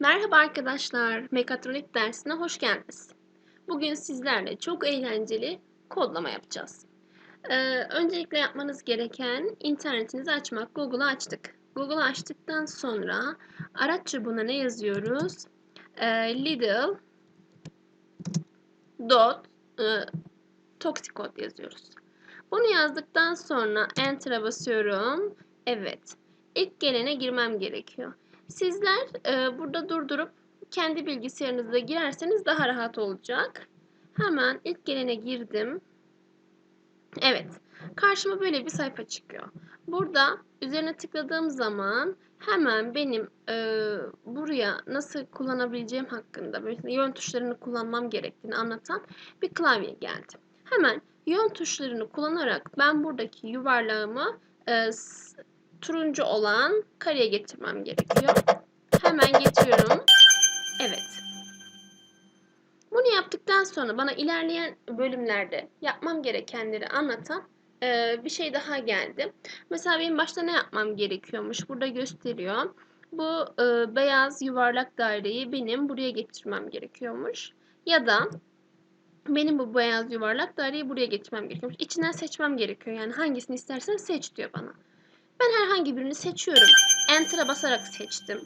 Merhaba arkadaşlar, mekatronik dersine hoş geldiniz. Bugün sizlerle çok eğlenceli kodlama yapacağız. Ee, öncelikle yapmanız gereken internetinizi açmak. Google'ı açtık. Google'ı açtıktan sonra araç çubuğuna ne yazıyoruz? Ee, Lidl dot e, toxicode yazıyoruz. Bunu yazdıktan sonra Enter'a basıyorum. Evet. İlk gelene girmem gerekiyor. Sizler e, burada durdurup kendi bilgisayarınızda girerseniz daha rahat olacak. Hemen ilk gelene girdim. Evet. Karşıma böyle bir sayfa çıkıyor. Burada üzerine tıkladığım zaman hemen benim e, buraya nasıl kullanabileceğim hakkında, böyle yön tuşlarını kullanmam gerektiğini anlatan bir klavye geldi. Hemen yön tuşlarını kullanarak ben buradaki yuvarlağımı e, turuncu olan kareye getirmem gerekiyor. Hemen getiriyorum. Evet. Bunu yaptıktan sonra bana ilerleyen bölümlerde yapmam gerekenleri anlatan e, bir şey daha geldi. Mesela benim başta ne yapmam gerekiyormuş? Burada gösteriyor. Bu e, beyaz yuvarlak daireyi benim buraya getirmem gerekiyormuş. Ya da benim bu beyaz yuvarlak daireyi buraya getirmem gerekiyormuş. İçinden seçmem gerekiyor. Yani hangisini istersen seç diyor bana. Ben herhangi birini seçiyorum. Enter'a basarak seçtim.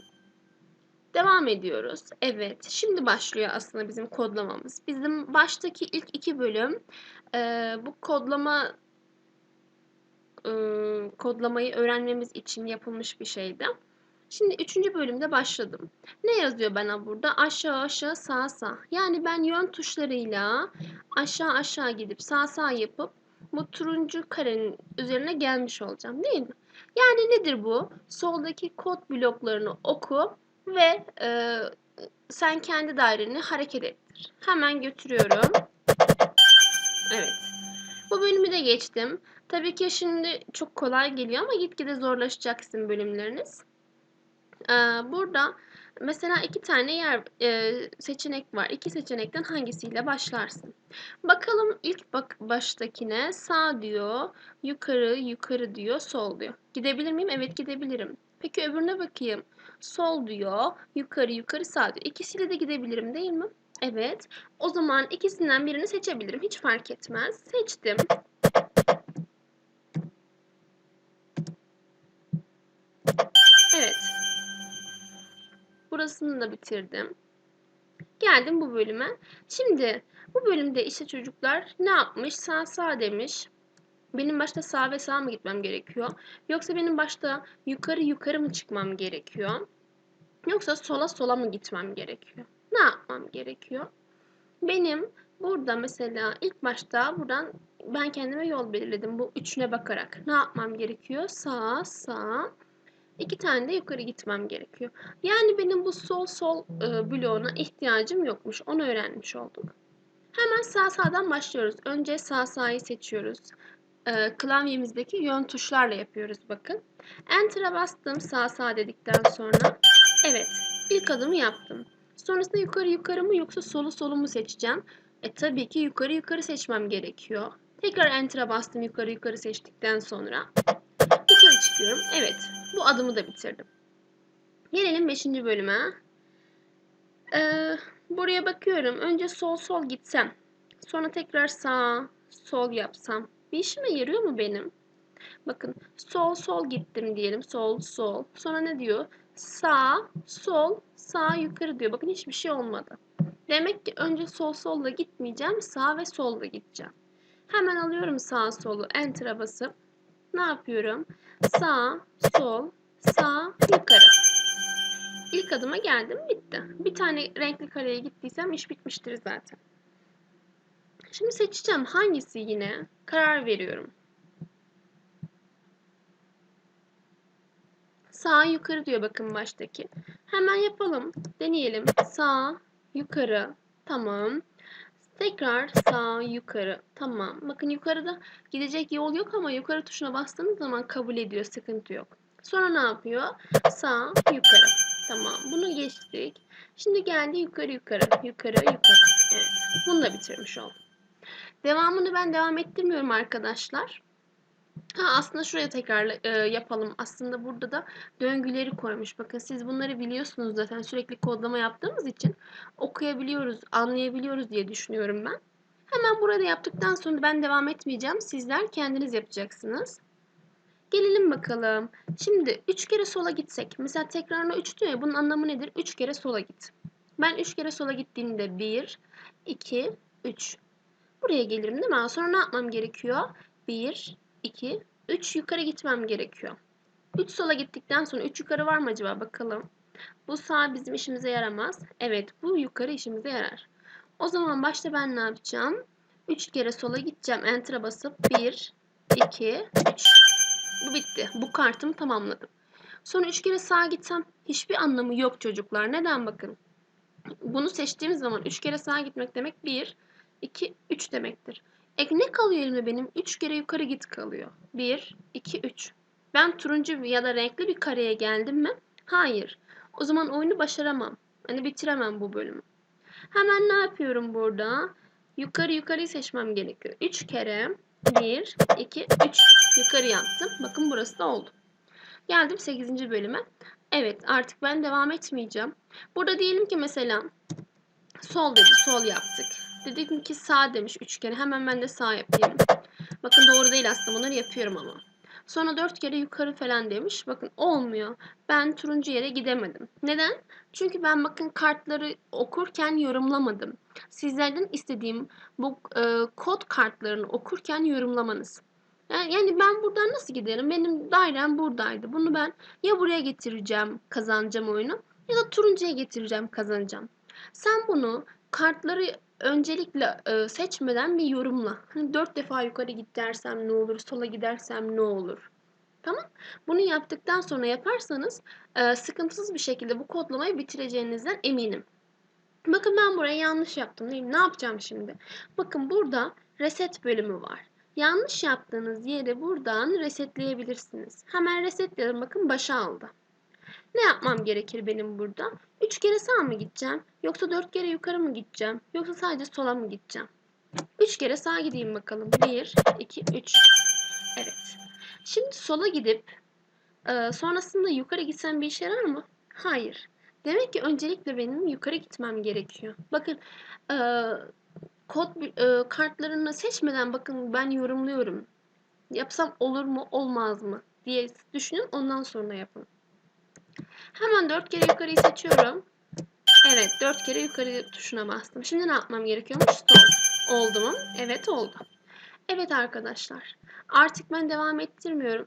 Devam ediyoruz. Evet. Şimdi başlıyor aslında bizim kodlamamız. Bizim baştaki ilk iki bölüm e, bu kodlama e, kodlamayı öğrenmemiz için yapılmış bir şeydi. Şimdi üçüncü bölümde başladım. Ne yazıyor bana burada? Aşağı aşağı sağ sağ. Yani ben yön tuşlarıyla aşağı aşağı gidip sağ sağ yapıp bu turuncu karenin üzerine gelmiş olacağım değil mi? Yani nedir bu? Soldaki kod bloklarını oku ve e, sen kendi daireni hareket ettir. Hemen götürüyorum. Evet. Bu bölümü de geçtim. Tabii ki şimdi çok kolay geliyor ama gitgide zorlaşacak sizin bölümleriniz. Ee, burada mesela iki tane yer e, seçenek var. İki seçenekten hangisiyle başlarsın? Bakalım ilk bak baştakine sağ diyor, yukarı yukarı diyor, sol diyor. Gidebilir miyim? Evet gidebilirim. Peki öbürüne bakayım. Sol diyor, yukarı yukarı sağ diyor. İkisiyle de gidebilirim değil mi? Evet. O zaman ikisinden birini seçebilirim. Hiç fark etmez. Seçtim. Evet. Burasını da bitirdim. Geldim bu bölüme. Şimdi bu bölümde işte çocuklar ne yapmış? Sağ sağ demiş. Benim başta sağ ve sağ mı gitmem gerekiyor? Yoksa benim başta yukarı yukarı mı çıkmam gerekiyor? Yoksa sola sola mı gitmem gerekiyor? Ne yapmam gerekiyor? Benim burada mesela ilk başta buradan ben kendime yol belirledim bu üçüne bakarak. Ne yapmam gerekiyor? Sağ, sağ. İki tane de yukarı gitmem gerekiyor. Yani benim bu sol sol e, bloğuna ihtiyacım yokmuş. Onu öğrenmiş olduk. Hemen sağ sağdan başlıyoruz. Önce sağ sağı seçiyoruz. E, klavyemizdeki yön tuşlarla yapıyoruz bakın. Enter'a bastım sağ sağ dedikten sonra. Evet ilk adımı yaptım. Sonrasında yukarı yukarı mı yoksa solu solu mu seçeceğim? E tabii ki yukarı yukarı seçmem gerekiyor. Tekrar Enter'a bastım yukarı yukarı seçtikten sonra. Çıkıyorum. Evet bu adımı da bitirdim. Gelelim 5. bölüme. Ee, buraya bakıyorum. Önce sol sol gitsem. Sonra tekrar sağ sol yapsam. Bir işime yarıyor mu benim? Bakın sol sol gittim diyelim. Sol sol. Sonra ne diyor? Sağ sol sağ yukarı diyor. Bakın hiçbir şey olmadı. Demek ki önce sol solla gitmeyeceğim. Sağ ve solla gideceğim. Hemen alıyorum sağ solu. Enter'a basıp ne yapıyorum? Sağ, sol, sağ, yukarı. İlk adıma geldim bitti. Bir tane renkli kareye gittiysem iş bitmiştir zaten. Şimdi seçeceğim hangisi yine karar veriyorum. Sağ yukarı diyor bakın baştaki. Hemen yapalım. Deneyelim. Sağ yukarı. Tamam. Tekrar sağ yukarı. Tamam. Bakın yukarıda gidecek yol yok ama yukarı tuşuna bastığınız zaman kabul ediyor. Sıkıntı yok. Sonra ne yapıyor? Sağ yukarı. Tamam. Bunu geçtik. Şimdi geldi yukarı yukarı. Yukarı yukarı. Evet. Bunu da bitirmiş oldum. Devamını ben devam ettirmiyorum arkadaşlar. Ha, aslında şuraya tekrar e, yapalım. Aslında burada da döngüleri koymuş. Bakın siz bunları biliyorsunuz zaten sürekli kodlama yaptığımız için okuyabiliyoruz, anlayabiliyoruz diye düşünüyorum ben. Hemen burada yaptıktan sonra ben devam etmeyeceğim. Sizler kendiniz yapacaksınız. Gelelim bakalım. Şimdi 3 kere sola gitsek. Mesela tekrarına 3 diyor ya bunun anlamı nedir? 3 kere sola git. Ben 3 kere sola gittiğimde 1, 2, 3. Buraya gelirim değil mi? Sonra ne yapmam gerekiyor? 1, 2, 3 yukarı gitmem gerekiyor. 3 sola gittikten sonra 3 yukarı var mı acaba? Bakalım. Bu sağ bizim işimize yaramaz. Evet bu yukarı işimize yarar. O zaman başta ben ne yapacağım? 3 kere sola gideceğim. Enter'a basıp 1, 2, 3. Bu bitti. Bu kartımı tamamladım. Sonra 3 kere sağa gitsem hiçbir anlamı yok çocuklar. Neden bakın? Bunu seçtiğimiz zaman 3 kere sağa gitmek demek 1, 2, 3 demektir. E ne kalıyor elimde benim? 3 kere yukarı git kalıyor. 1, 2, 3. Ben turuncu ya da renkli bir kareye geldim mi? Hayır. O zaman oyunu başaramam. Hani bitiremem bu bölümü. Hemen ne yapıyorum burada? Yukarı yukarıyı seçmem gerekiyor. 3 kere 1, 2, 3 yukarı yaptım. Bakın burası da oldu. Geldim 8. bölüme. Evet artık ben devam etmeyeceğim. Burada diyelim ki mesela sol dedi sol yaptık. Dedim ki sağ demiş 3 kere. Hemen ben de sağ yapayım. Bakın doğru değil aslında bunları yapıyorum ama. Sonra 4 kere yukarı falan demiş. Bakın olmuyor. Ben turuncu yere gidemedim. Neden? Çünkü ben bakın kartları okurken yorumlamadım. Sizlerden istediğim bu e, kod kartlarını okurken yorumlamanız. Yani, ben buradan nasıl giderim? Benim dairem buradaydı. Bunu ben ya buraya getireceğim, kazanacağım oyunu ya da turuncuya getireceğim, kazanacağım. Sen bunu kartları öncelikle e, seçmeden bir yorumla. Hani dört defa yukarı git dersem ne olur, sola gidersem ne olur? Tamam. Bunu yaptıktan sonra yaparsanız e, sıkıntısız bir şekilde bu kodlamayı bitireceğinizden eminim. Bakın ben burayı yanlış yaptım değil mi? Ne yapacağım şimdi? Bakın burada reset bölümü var. Yanlış yaptığınız yeri buradan resetleyebilirsiniz. Hemen resetledim. Bakın başa aldı. Ne yapmam gerekir benim burada? 3 kere sağa mı gideceğim? Yoksa 4 kere yukarı mı gideceğim? Yoksa sadece sola mı gideceğim? 3 kere sağa gideyim bakalım. 1, 2, 3. Evet. Şimdi sola gidip e, sonrasında yukarı gitsem bir işe yarar mı? Hayır. Demek ki öncelikle benim yukarı gitmem gerekiyor. Bakın e, kod e, kartlarını seçmeden bakın ben yorumluyorum. Yapsam olur mu olmaz mı diye düşünün ondan sonra yapın. Hemen 4 kere yukarıyı seçiyorum. Evet 4 kere yukarı tuşuna bastım. Şimdi ne yapmam gerekiyormuş? Stop. Oldu mu? Evet oldu. Evet arkadaşlar. Artık ben devam ettirmiyorum.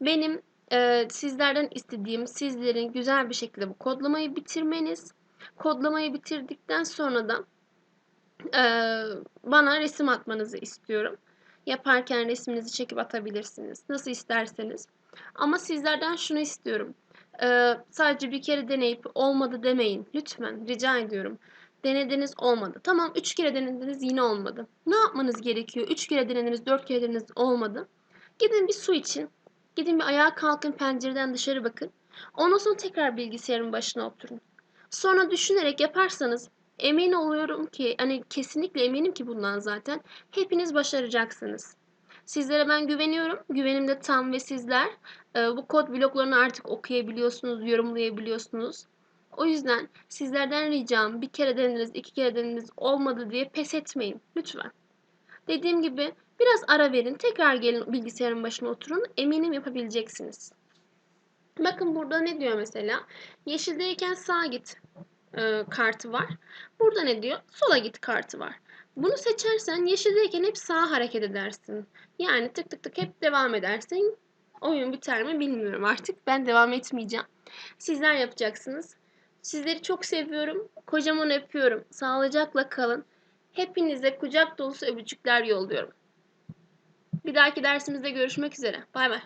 Benim e, sizlerden istediğim sizlerin güzel bir şekilde bu kodlamayı bitirmeniz. Kodlamayı bitirdikten sonra da e, bana resim atmanızı istiyorum. Yaparken resminizi çekip atabilirsiniz. Nasıl isterseniz. Ama sizlerden şunu istiyorum. Ee, sadece bir kere deneyip olmadı demeyin. Lütfen rica ediyorum. Denediniz olmadı. Tamam 3 kere denediniz yine olmadı. Ne yapmanız gerekiyor? 3 kere denediniz 4 kere denediniz olmadı. Gidin bir su için. Gidin bir ayağa kalkın pencereden dışarı bakın. Ondan sonra tekrar bilgisayarın başına oturun. Sonra düşünerek yaparsanız emin oluyorum ki hani kesinlikle eminim ki bundan zaten hepiniz başaracaksınız. Sizlere ben güveniyorum. Güvenim de tam ve sizler e, bu kod bloklarını artık okuyabiliyorsunuz, yorumlayabiliyorsunuz. O yüzden sizlerden ricam bir kere denediniz, iki kere denediniz olmadı diye pes etmeyin. Lütfen. Dediğim gibi biraz ara verin. Tekrar gelin bilgisayarın başına oturun. Eminim yapabileceksiniz. Bakın burada ne diyor mesela? Yeşildeyken sağa git e, kartı var. Burada ne diyor? Sola git kartı var. Bunu seçersen yeşildeyken hep sağa hareket edersin. Yani tık tık tık hep devam edersin. Oyun biter mi bilmiyorum artık. Ben devam etmeyeceğim. Sizler yapacaksınız. Sizleri çok seviyorum. Kocaman öpüyorum. Sağlıcakla kalın. Hepinize kucak dolusu öpücükler yolluyorum. Bir dahaki dersimizde görüşmek üzere. Bay bay.